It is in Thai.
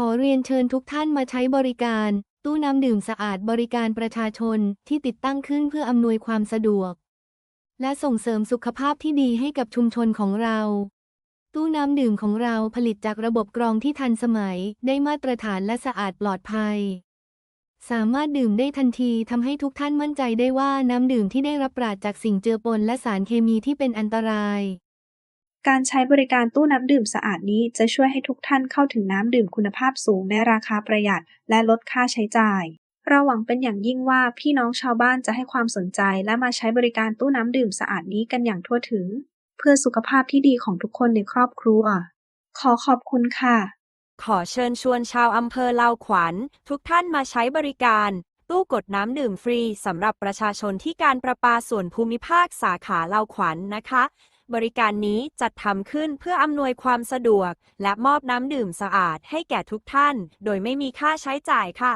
ขอเรียนเชิญทุกท่านมาใช้บริการ ตู้น้ำดื่มสะอาดบริการประชาชนที่ติดตั้งขึ้นเพื่ออำนวยความสะดวก และส่งเสริมสุขภาพที่ดีให้กับชุมชนของเรา ตู้น้ำดื่มของเราผลิตจากระบบกรองที่ทันสมัย ได้มาตรฐานและสะอาดปลอดภัย สามารถดื่มได้ทันทีทำให้ทุกท่านมั่นใจได้ว่าน้ำดื่มที่ได้รับปราศจากสิ่งเจือปนและสารเคมีที่เป็นอันตราย การใช้บริการตู้น้ำดื่มสะอาดนี้จะช่วยให้ทุกท่านเข้าถึงน้ำดื่มคุณภาพสูงในราคาประหยัด และลดค่าใช้จ่าย เราหวังเป็นอย่างยิ่งว่าพี่น้องชาวบ้านจะให้ความสนใจ และมาใช้บริการตู้น้ำดื่มสะอาดนี้กันอย่างทั่วถึง เพื่อสุขภาพที่ดีของทุกคนในครอบครัว ขอขอบคุณค่ะ ขอเชิญชวนชาวอำเภอลาวขวัญ ทุกท่านมาใช้บริการตู้กดน้ำดื่มฟรีสำหรับประชาชนที่การประปาส่วนภูมิภาคสาขาลาวขวัญนะคะ บริการนี้จัดทำขึ้นเพื่ออำนวยความสะดวก และมอบน้ำดื่มสะอาดให้แก่ทุกท่าน โดยไม่มีค่าใช้จ่ายค่ะ